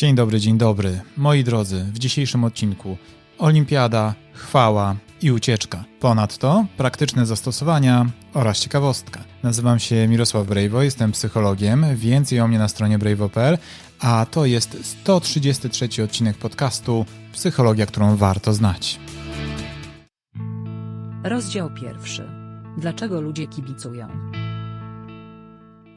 Dzień dobry, dzień dobry. Moi drodzy, w dzisiejszym odcinku Olimpiada, chwała i ucieczka. Ponadto praktyczne zastosowania oraz ciekawostka. Nazywam się Mirosław Brejwo, jestem psychologiem. Więcej o mnie na stronie brejwo.pl, a to jest 133 odcinek podcastu Psychologia, którą warto znać. Rozdział pierwszy. Dlaczego ludzie kibicują?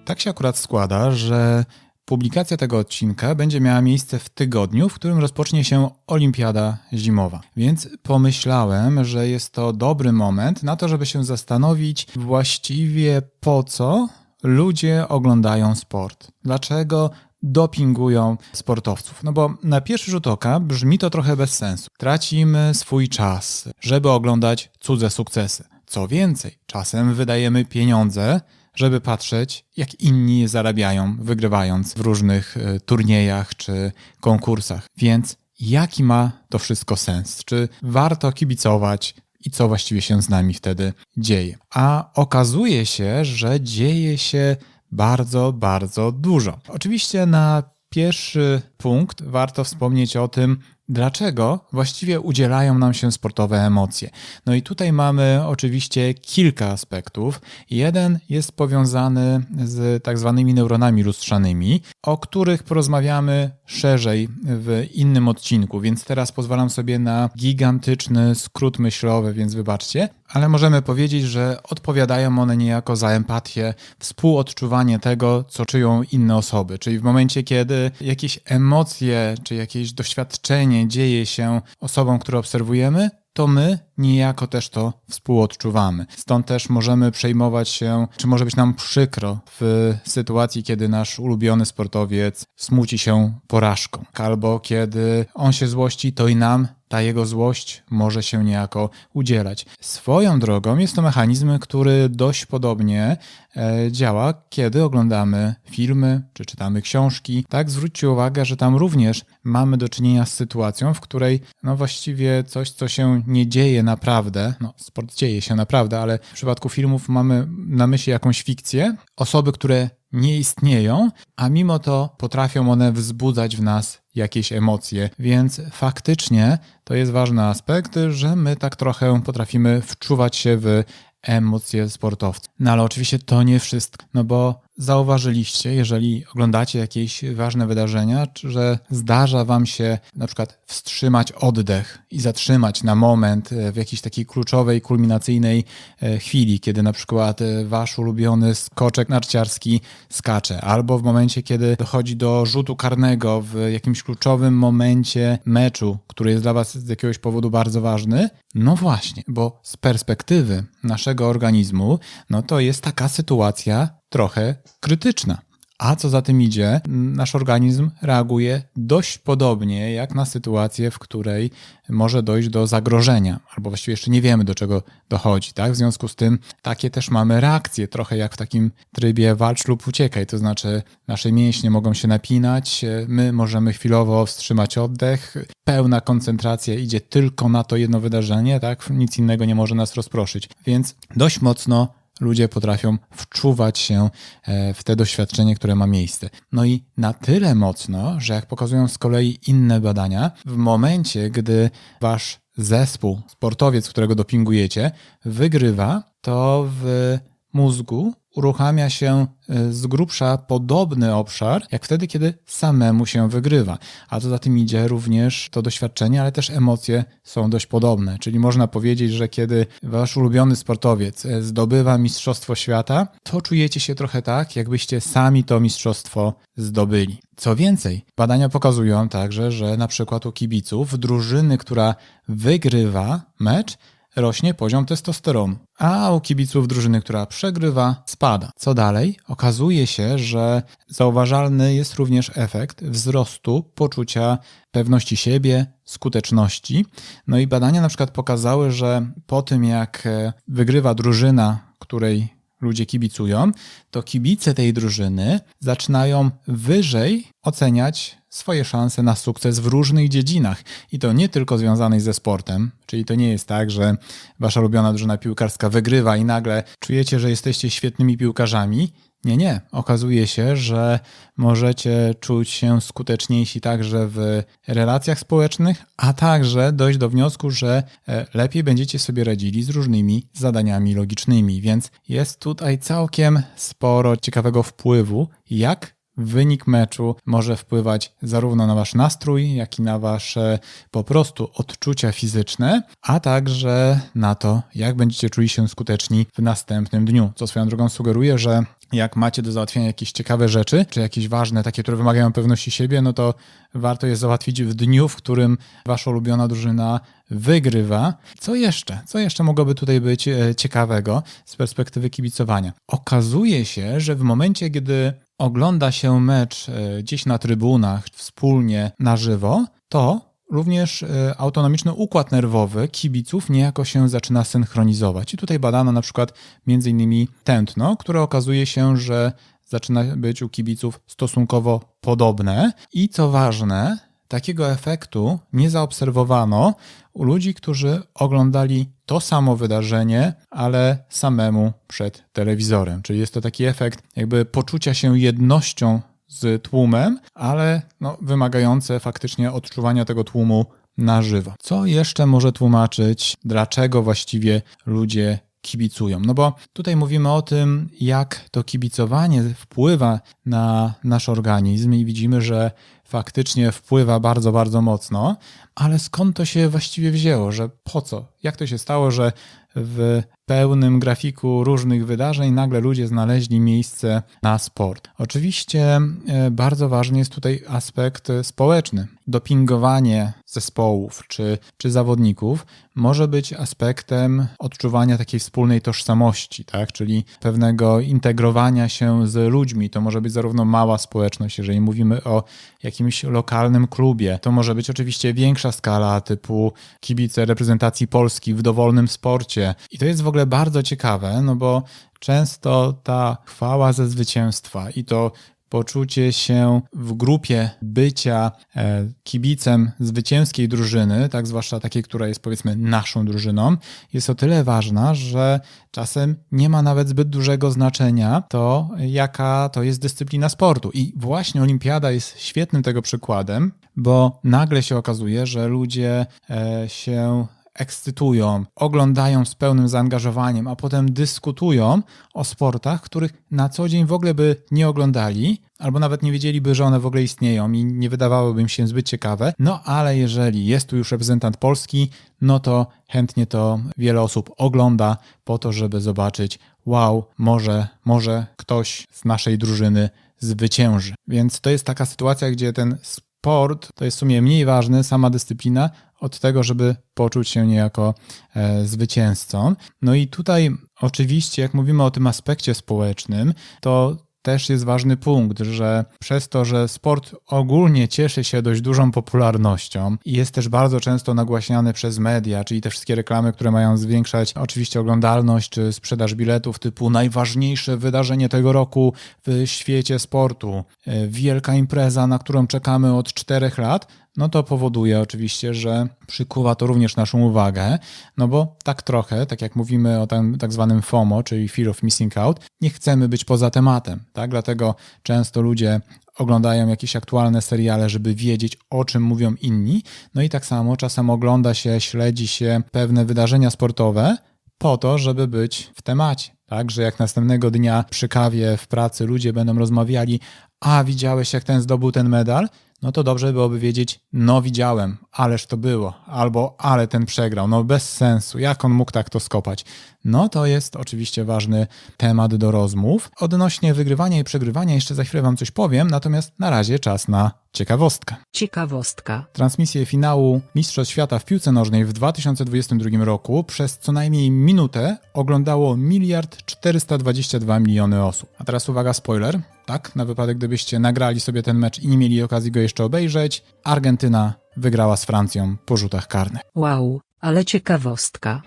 Tak się akurat składa, że publikacja tego odcinka będzie miała miejsce w tygodniu, w którym rozpocznie się Olimpiada Zimowa. Więc pomyślałem, że jest to dobry moment na to, żeby się zastanowić właściwie po co ludzie oglądają sport. Dlaczego dopingują sportowców. No bo na pierwszy rzut oka brzmi to trochę bez sensu. Tracimy swój czas, żeby oglądać cudze sukcesy. Co więcej, czasem wydajemy pieniądze, żeby patrzeć, jak inni zarabiają, wygrywając w różnych e, turniejach czy konkursach. Więc jaki ma to wszystko sens? Czy warto kibicować? I co właściwie się z nami wtedy dzieje? A okazuje się, że dzieje się bardzo, bardzo dużo. Oczywiście na pierwszy punkt warto wspomnieć o tym, dlaczego właściwie udzielają nam się sportowe emocje. No i tutaj mamy oczywiście kilka aspektów. Jeden jest powiązany z tak zwanymi neuronami lustrzanymi, o których porozmawiamy szerzej w innym odcinku, więc teraz pozwalam sobie na gigantyczny skrót myślowy, więc wybaczcie, ale możemy powiedzieć, że odpowiadają one niejako za empatię, współodczuwanie tego, co czują inne osoby. Czyli w momencie, kiedy jakieś emocje czy jakieś doświadczenie dzieje się osobom, które obserwujemy, to my niejako też to współodczuwamy. Stąd też możemy przejmować się, czy może być nam przykro w sytuacji, kiedy nasz ulubiony sportowiec smuci się porażką, albo kiedy on się złości, to i nam ta jego złość może się niejako udzielać. Swoją drogą jest to mechanizm, który dość podobnie e, działa, kiedy oglądamy filmy czy czytamy książki. Tak, zwróćcie uwagę, że tam również mamy do czynienia z sytuacją, w której no właściwie coś, co się nie dzieje naprawdę, no sport dzieje się naprawdę, ale w przypadku filmów mamy na myśli jakąś fikcję, osoby, które nie istnieją, a mimo to potrafią one wzbudzać w nas jakieś emocje. Więc faktycznie to jest ważny aspekt, że my tak trochę potrafimy wczuwać się w emocje sportowców. No ale oczywiście to nie wszystko, no bo zauważyliście, jeżeli oglądacie jakieś ważne wydarzenia, że zdarza wam się na przykład wstrzymać oddech i zatrzymać na moment e, w jakiejś takiej kluczowej, kulminacyjnej e, chwili, kiedy na przykład e, wasz ulubiony skoczek narciarski skacze, albo w momencie, kiedy dochodzi do rzutu karnego w jakimś kluczowym momencie meczu, który jest dla was z jakiegoś powodu bardzo ważny. No właśnie, bo z perspektywy naszego organizmu, no to jest taka sytuacja trochę krytyczna. A co za tym idzie, nasz organizm reaguje dość podobnie jak na sytuację, w której może dojść do zagrożenia, albo właściwie jeszcze nie wiemy, do czego dochodzi. Tak? W związku z tym takie też mamy reakcje, trochę jak w takim trybie walcz lub uciekaj, to znaczy nasze mięśnie mogą się napinać, my możemy chwilowo wstrzymać oddech, pełna koncentracja idzie tylko na to jedno wydarzenie, tak? nic innego nie może nas rozproszyć. Więc dość mocno ludzie potrafią wczuwać się e, w te doświadczenie, które ma miejsce. No i na tyle mocno, że jak pokazują z kolei inne badania, w momencie, gdy wasz zespół, sportowiec, którego dopingujecie, wygrywa, to w mózgu uruchamia się e, z grubsza podobny obszar, jak wtedy, kiedy samemu się wygrywa. A co za tym idzie również to doświadczenie, ale też emocje są dość podobne. Czyli można powiedzieć, że kiedy wasz ulubiony sportowiec e, zdobywa Mistrzostwo Świata, to czujecie się trochę tak, jakbyście sami to mistrzostwo zdobyli. Co więcej, badania pokazują także, że na przykład u kibiców drużyny, która wygrywa mecz, rośnie poziom testosteronu, a u kibiców drużyny, która przegrywa, spada. Co dalej? Okazuje się, że zauważalny jest również efekt wzrostu poczucia pewności siebie, skuteczności. No i badania na przykład pokazały, że po tym jak wygrywa drużyna, której ludzie kibicują, to kibice tej drużyny zaczynają wyżej oceniać swoje szanse na sukces w różnych dziedzinach. I to nie tylko związanej ze sportem, czyli to nie jest tak, że wasza ulubiona drużyna piłkarska wygrywa i nagle czujecie, że jesteście świetnymi piłkarzami. Nie, nie. Okazuje się, że możecie czuć się skuteczniejsi także w relacjach społecznych, a także dojść do wniosku, że e, lepiej będziecie sobie radzili z różnymi zadaniami logicznymi. Więc jest tutaj całkiem sporo ciekawego wpływu, jak wynik meczu może wpływać zarówno na wasz nastrój, jak i na wasze po prostu odczucia fizyczne, a także na to, jak będziecie czuli się skuteczni w następnym dniu. Co swoją drogą sugeruje, że jak macie do załatwienia jakieś ciekawe rzeczy, czy jakieś ważne, takie, które wymagają pewności siebie, no to warto je załatwić w dniu, w którym wasza ulubiona drużyna wygrywa. Co jeszcze? Co jeszcze mogłoby tutaj być e, ciekawego z perspektywy kibicowania? Okazuje się, że w momencie, kiedy ogląda się mecz e, gdzieś na trybunach, wspólnie na żywo, to również e, autonomiczny układ nerwowy kibiców niejako się zaczyna synchronizować. I tutaj badano na przykład m.in. tętno, które okazuje się, że zaczyna być u kibiców stosunkowo podobne. I co ważne, takiego efektu nie zaobserwowano u ludzi, którzy oglądali to samo wydarzenie, ale samemu przed telewizorem. Czyli jest to taki efekt jakby poczucia się jednością z tłumem, ale no, wymagające faktycznie odczuwania tego tłumu na żywo. Co jeszcze może tłumaczyć, dlaczego właściwie ludzie kibicują? No bo tutaj mówimy o tym, jak to kibicowanie wpływa na nasz organizm i widzimy, że faktycznie wpływa bardzo, bardzo mocno, ale skąd to się właściwie wzięło, że po co? Jak to się stało, że w pełnym grafiku różnych wydarzeń nagle ludzie znaleźli miejsce na sport? Oczywiście e, bardzo ważny jest tutaj aspekt społeczny. Dopingowanie zespołów czy, czy zawodników może być aspektem odczuwania takiej wspólnej tożsamości, tak? czyli pewnego integrowania się z ludźmi. To może być zarówno mała społeczność, jeżeli mówimy o jakimś lokalnym klubie. To może być oczywiście większa skala, typu kibice reprezentacji Polski w dowolnym sporcie. I to jest w ogóle bardzo ciekawe, no bo często ta chwała ze zwycięstwa i to poczucie się w grupie bycia e, kibicem zwycięskiej drużyny, tak zwłaszcza takiej, która jest powiedzmy naszą drużyną, jest o tyle ważna, że czasem nie ma nawet zbyt dużego znaczenia to, jaka to jest dyscyplina sportu. I właśnie Olimpiada jest świetnym tego przykładem, bo nagle się okazuje, że ludzie e, się ekscytują, oglądają z pełnym zaangażowaniem, a potem dyskutują o sportach, których na co dzień w ogóle by nie oglądali, albo nawet nie wiedzieliby, że one w ogóle istnieją i nie wydawałyby im się zbyt ciekawe. No ale jeżeli jest tu już reprezentant Polski, no to chętnie to wiele osób ogląda po to, żeby zobaczyć, wow, może, może ktoś z naszej drużyny zwycięży. Więc to jest taka sytuacja, gdzie ten sport to jest w sumie mniej ważny, sama dyscyplina, od tego, żeby poczuć się niejako e, zwycięzcą. No i tutaj oczywiście, jak mówimy o tym aspekcie społecznym, to też jest ważny punkt, że przez to, że sport ogólnie cieszy się dość dużą popularnością i jest też bardzo często nagłaśniany przez media, czyli te wszystkie reklamy, które mają zwiększać oczywiście oglądalność czy sprzedaż biletów typu najważniejsze wydarzenie tego roku w świecie sportu, e, wielka impreza, na którą czekamy od czterech lat, no to powoduje oczywiście, że przykuwa to również naszą uwagę, no bo tak trochę, tak jak mówimy o tym tak zwanym FOMO, czyli Fear of Missing Out, nie chcemy być poza tematem, tak? Dlatego często ludzie oglądają jakieś aktualne seriale, żeby wiedzieć, o czym mówią inni. No i tak samo czasem ogląda się, śledzi się pewne wydarzenia sportowe po to, żeby być w temacie. Tak, że jak następnego dnia przy kawie w pracy ludzie będą rozmawiali, a widziałeś, jak ten zdobył ten medal, no to dobrze byłoby wiedzieć, no widziałem, ależ to było, albo ale ten przegrał, no bez sensu, jak on mógł tak to skopać. No to jest oczywiście ważny temat do rozmów. Odnośnie wygrywania i przegrywania jeszcze za chwilę wam coś powiem, natomiast na razie czas na ciekawostkę. Ciekawostka. Transmisję finału Mistrzostw Świata w piłce nożnej w 2022 roku przez co najmniej minutę oglądało miliard 422 miliony osób. A teraz uwaga, spoiler. Tak, na wypadek gdybyście nagrali sobie ten mecz i nie mieli okazji go jeszcze obejrzeć, Argentyna wygrała z Francją po rzutach karnych. Wow, ale ciekawostka.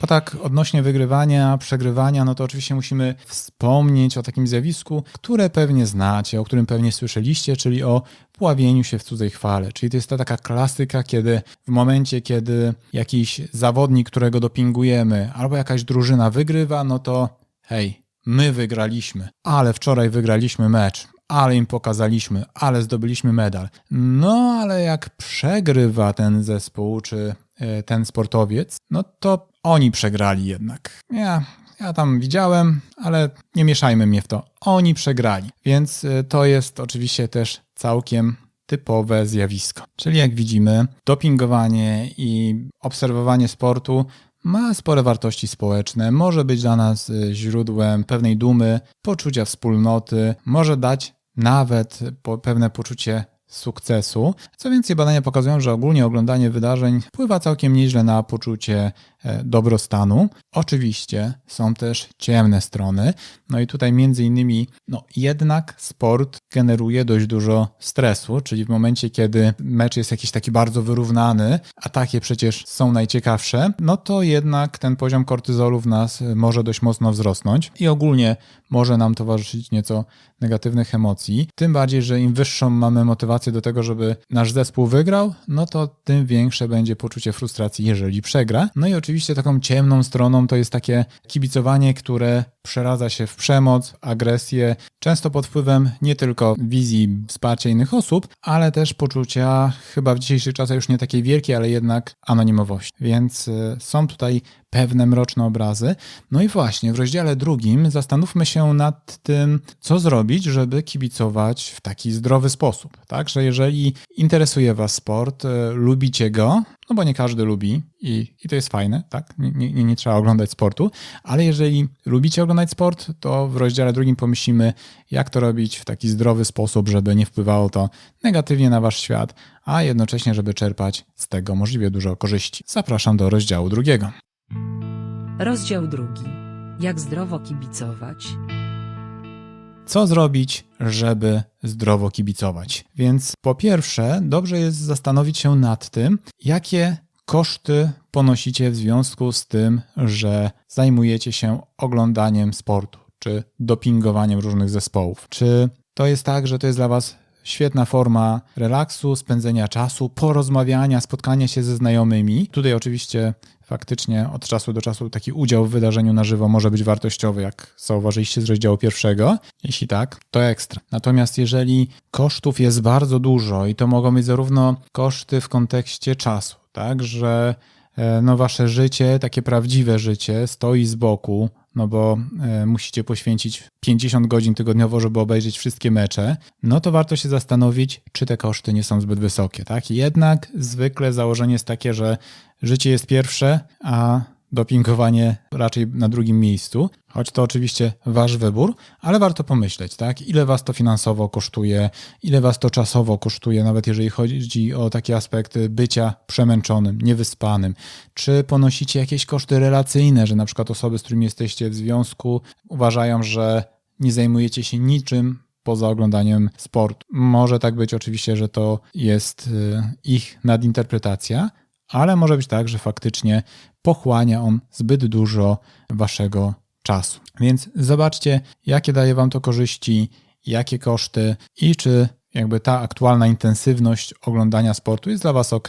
Bo tak, odnośnie wygrywania, przegrywania, no to oczywiście musimy wspomnieć o takim zjawisku, które pewnie znacie, o którym pewnie słyszeliście, czyli o pławieniu się w cudzej chwale. Czyli to jest ta taka klasyka, kiedy w momencie, kiedy jakiś zawodnik, którego dopingujemy, albo jakaś drużyna wygrywa, no to hej, my wygraliśmy, ale wczoraj wygraliśmy mecz, ale im pokazaliśmy, ale zdobyliśmy medal. No ale jak przegrywa ten zespół, czy e, ten sportowiec, no to oni przegrali jednak. Ja, ja tam widziałem, ale nie mieszajmy mnie w to. Oni przegrali. Więc e, to jest oczywiście też całkiem typowe zjawisko. Czyli jak widzimy, dopingowanie i obserwowanie sportu ma spore wartości społeczne, może być dla nas y, źródłem pewnej dumy, poczucia wspólnoty, może dać nawet pewne poczucie sukcesu. Co więcej, badania pokazują, że ogólnie oglądanie wydarzeń wpływa całkiem nieźle na poczucie e, dobrostanu. Oczywiście są też ciemne strony. No i tutaj między innymi, no jednak sport generuje dość dużo stresu, czyli w momencie, kiedy mecz jest jakiś taki bardzo wyrównany, a takie przecież są najciekawsze, no to jednak ten poziom kortyzolu w nas może dość mocno wzrosnąć i ogólnie może nam towarzyszyć nieco negatywnych emocji. Tym bardziej, że im wyższą mamy motywację do tego, żeby nasz zespół wygrał, no to tym większe będzie poczucie frustracji, jeżeli przegra. No i oczywiście taką ciemną stroną to jest takie kibicowanie, które przeradza się w przemoc, agresję, często pod wpływem nie tylko wizji wsparcia innych osób, ale też poczucia chyba w dzisiejszych czasach już nie takiej wielkiej, ale jednak anonimowości. Więc y, są tutaj pewne mroczne obrazy. No i właśnie w rozdziale drugim zastanówmy się nad tym, co zrobić, żeby kibicować w taki zdrowy sposób. Tak, że jeżeli interesuje Was sport, y, lubicie go, no bo nie każdy lubi i, i to jest fajne, tak? Nie, nie, nie trzeba oglądać sportu, ale jeżeli lubicie oglądać sport, to w rozdziale drugim pomyślimy, jak to robić w taki zdrowy sposób, żeby nie wpływało to negatywnie na Wasz świat, a jednocześnie, żeby czerpać z tego możliwie dużo korzyści. Zapraszam do rozdziału drugiego. Rozdział drugi. Jak zdrowo kibicować? Co zrobić, żeby zdrowo kibicować? Więc po pierwsze, dobrze jest zastanowić się nad tym, jakie koszty ponosicie w związku z tym, że zajmujecie się oglądaniem sportu czy dopingowaniem różnych zespołów. Czy to jest tak, że to jest dla Was świetna forma relaksu, spędzenia czasu, porozmawiania, spotkania się ze znajomymi? Tutaj oczywiście faktycznie od czasu do czasu taki udział w wydarzeniu na żywo może być wartościowy, jak zauważyliście z rozdziału pierwszego. Jeśli tak, to ekstra. Natomiast jeżeli kosztów jest bardzo dużo i to mogą być zarówno koszty w kontekście czasu, tak, że e, no wasze życie, takie prawdziwe życie stoi z boku, no bo e, musicie poświęcić 50 godzin tygodniowo, żeby obejrzeć wszystkie mecze, no to warto się zastanowić, czy te koszty nie są zbyt wysokie, tak? Jednak zwykle założenie jest takie, że życie jest pierwsze, a dopingowanie raczej na drugim miejscu, choć to oczywiście wasz wybór, ale warto pomyśleć, tak? Ile was to finansowo kosztuje, ile was to czasowo kosztuje, nawet jeżeli chodzi o takie aspekty bycia przemęczonym, niewyspanym. Czy ponosicie jakieś koszty relacyjne, że na przykład osoby, z którymi jesteście w związku, uważają, że nie zajmujecie się niczym poza oglądaniem sportu. Może tak być oczywiście, że to jest y, ich nadinterpretacja, ale może być tak, że faktycznie pochłania on zbyt dużo waszego czasu. Więc zobaczcie, jakie daje wam to korzyści, jakie koszty i czy jakby ta aktualna intensywność oglądania sportu jest dla Was ok,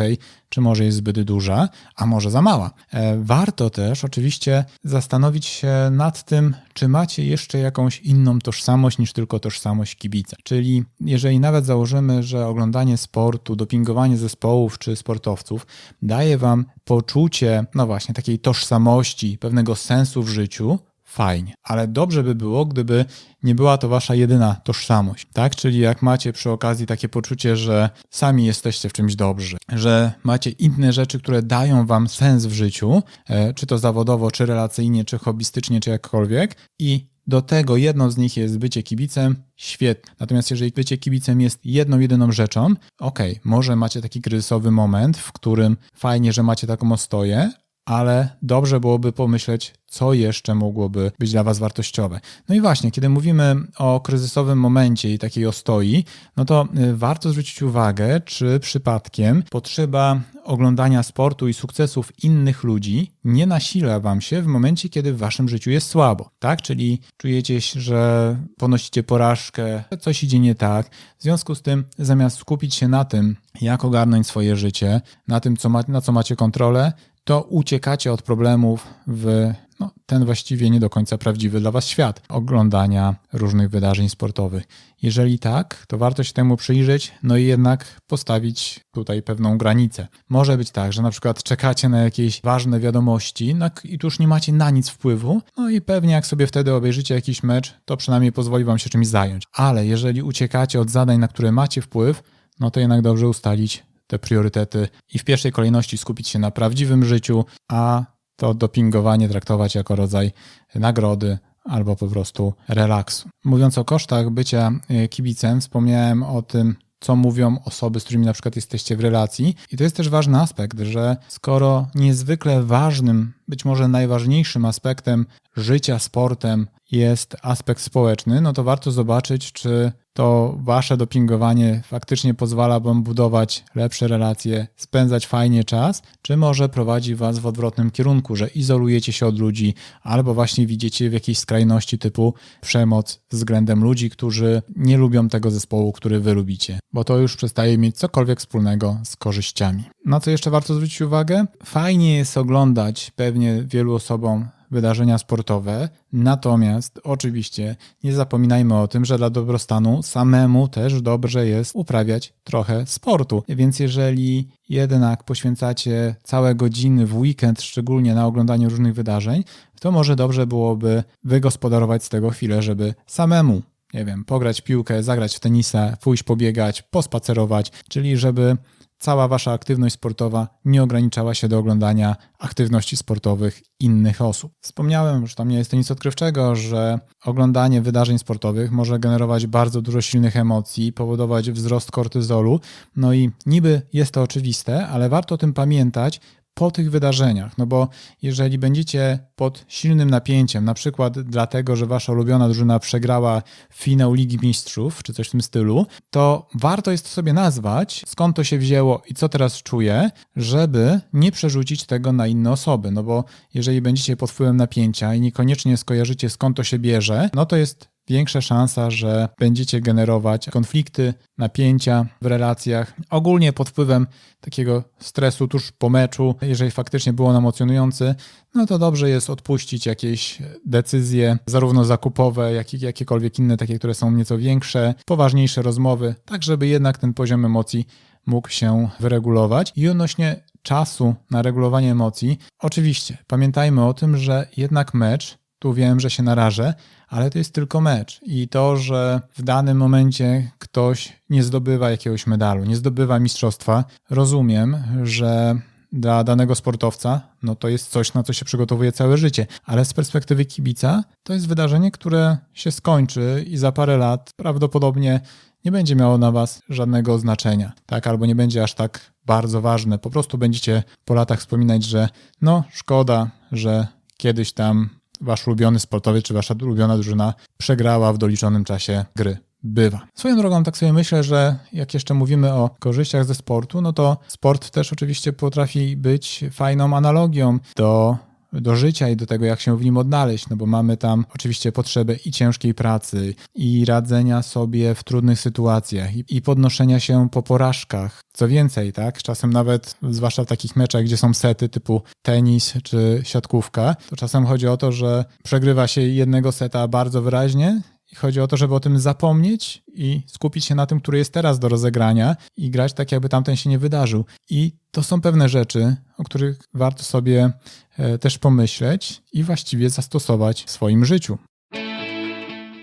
czy może jest zbyt duża, a może za mała. E, warto też oczywiście zastanowić się nad tym, czy macie jeszcze jakąś inną tożsamość niż tylko tożsamość kibica. Czyli jeżeli nawet założymy, że oglądanie sportu, dopingowanie zespołów czy sportowców daje Wam poczucie, no właśnie, takiej tożsamości, pewnego sensu w życiu, fajnie. Ale dobrze by było, gdyby nie była to wasza jedyna tożsamość, tak? Czyli jak macie przy okazji takie poczucie, że sami jesteście w czymś dobrzy, że macie inne rzeczy, które dają wam sens w życiu, e, czy to zawodowo, czy relacyjnie, czy hobbystycznie, czy jakkolwiek i do tego jedną z nich jest bycie kibicem, świetnie. Natomiast jeżeli bycie kibicem jest jedną, jedyną rzeczą, okej, może macie taki kryzysowy moment, w którym fajnie, że macie taką ostoję, ale dobrze byłoby pomyśleć, co jeszcze mogłoby być dla Was wartościowe. No i właśnie, kiedy mówimy o kryzysowym momencie i takiej ostoi, no to y, warto zwrócić uwagę, czy przypadkiem potrzeba oglądania sportu i sukcesów innych ludzi nie nasila Wam się w momencie, kiedy w Waszym życiu jest słabo. Tak? Czyli czujecie, się, że ponosicie porażkę, że coś idzie nie tak. W związku z tym, zamiast skupić się na tym, jak ogarnąć swoje życie, na tym, co ma, na co macie kontrolę, to uciekacie od problemów w no, ten właściwie nie do końca prawdziwy dla Was świat oglądania różnych wydarzeń sportowych. Jeżeli tak, to warto się temu przyjrzeć, no i jednak postawić tutaj pewną granicę. Może być tak, że na przykład czekacie na jakieś ważne wiadomości no, i tu już nie macie na nic wpływu, no i pewnie jak sobie wtedy obejrzycie jakiś mecz, to przynajmniej pozwoli Wam się czymś zająć. Ale jeżeli uciekacie od zadań, na które macie wpływ, no to jednak dobrze ustalić te priorytety i w pierwszej kolejności skupić się na prawdziwym życiu, a to dopingowanie traktować jako rodzaj nagrody albo po prostu relaksu. Mówiąc o kosztach bycia e, kibicem, wspomniałem o tym, co mówią osoby, z którymi na przykład jesteście w relacji. I to jest też ważny aspekt, że skoro niezwykle ważnym, być może najważniejszym aspektem życia sportem jest aspekt społeczny, no to warto zobaczyć, czy to wasze dopingowanie faktycznie pozwala wam budować lepsze relacje, spędzać fajnie czas, czy może prowadzi was w odwrotnym kierunku, że izolujecie się od ludzi, albo właśnie widzicie w jakiejś skrajności typu przemoc względem ludzi, którzy nie lubią tego zespołu, który wy lubicie, bo to już przestaje mieć cokolwiek wspólnego z korzyściami. Na co jeszcze warto zwrócić uwagę? Fajnie jest oglądać pewnie wielu osobom wydarzenia sportowe. Natomiast oczywiście nie zapominajmy o tym, że dla dobrostanu samemu też dobrze jest uprawiać trochę sportu. Więc jeżeli jednak poświęcacie całe godziny w weekend, szczególnie na oglądanie różnych wydarzeń, to może dobrze byłoby wygospodarować z tego chwilę, żeby samemu nie wiem, pograć piłkę, zagrać w tenisa, pójść pobiegać, pospacerować, czyli żeby cała wasza aktywność sportowa nie ograniczała się do oglądania aktywności sportowych innych osób. Wspomniałem, że tam nie jest to nic odkrywczego, że oglądanie wydarzeń sportowych może generować bardzo dużo silnych emocji, powodować wzrost kortyzolu. No i niby jest to oczywiste, ale warto o tym pamiętać, po tych wydarzeniach. No bo jeżeli będziecie pod silnym napięciem, na przykład dlatego, że wasza ulubiona drużyna przegrała finał Ligi Mistrzów, czy coś w tym stylu, to warto jest sobie nazwać, skąd to się wzięło i co teraz czuję, żeby nie przerzucić tego na inne osoby. No bo jeżeli będziecie pod wpływem napięcia i niekoniecznie skojarzycie skąd to się bierze, no to jest większa szansa, że będziecie generować konflikty, napięcia w relacjach. Ogólnie pod wpływem takiego stresu tuż po meczu, jeżeli faktycznie było on emocjonujący, no to dobrze jest odpuścić jakieś decyzje, zarówno zakupowe, jak i jakiekolwiek inne, takie, które są nieco większe, poważniejsze rozmowy, tak żeby jednak ten poziom emocji mógł się wyregulować. I odnośnie czasu na regulowanie emocji, oczywiście pamiętajmy o tym, że jednak mecz, tu wiem, że się narażę, ale to jest tylko mecz. I to, że w danym momencie ktoś nie zdobywa jakiegoś medalu, nie zdobywa mistrzostwa, rozumiem, że dla danego sportowca, no to jest coś, na co się przygotowuje całe życie. Ale z perspektywy kibica, to jest wydarzenie, które się skończy i za parę lat prawdopodobnie nie będzie miało na was żadnego znaczenia, tak? Albo nie będzie aż tak bardzo ważne. Po prostu będziecie po latach wspominać, że no szkoda, że kiedyś tam wasz ulubiony sportowiec czy wasza ulubiona drużyna przegrała w doliczonym czasie gry. Bywa. Swoją drogą, tak sobie myślę, że jak jeszcze mówimy o korzyściach ze sportu, no to sport też oczywiście potrafi być fajną analogią do do życia i do tego, jak się w nim odnaleźć, no bo mamy tam oczywiście potrzebę i ciężkiej pracy, i radzenia sobie w trudnych sytuacjach, i, i podnoszenia się po porażkach. Co więcej, tak, czasem nawet, zwłaszcza w takich meczach, gdzie są sety typu tenis czy siatkówka, to czasem chodzi o to, że przegrywa się jednego seta bardzo wyraźnie i chodzi o to, żeby o tym zapomnieć i skupić się na tym, który jest teraz do rozegrania i grać tak, jakby tamten się nie wydarzył. I to są pewne rzeczy, o których warto sobie e, też pomyśleć i właściwie zastosować w swoim życiu.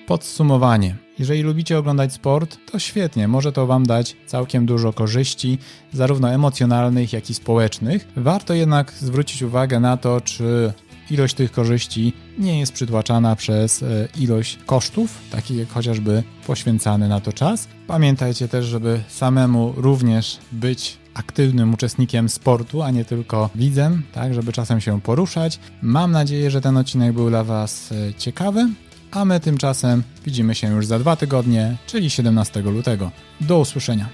Podsumowanie. Jeżeli lubicie oglądać sport, to świetnie, może to Wam dać całkiem dużo korzyści, zarówno emocjonalnych, jak i społecznych. Warto jednak zwrócić uwagę na to, czy ilość tych korzyści nie jest przytłaczana przez e, ilość kosztów, takich jak chociażby poświęcany na to czas. Pamiętajcie też, żeby samemu również być aktywnym uczestnikiem sportu, a nie tylko widzem, tak, żeby czasem się poruszać. Mam nadzieję, że ten odcinek był dla Was e, ciekawy, a my tymczasem widzimy się już za dwa tygodnie, czyli 17 lutego. Do usłyszenia.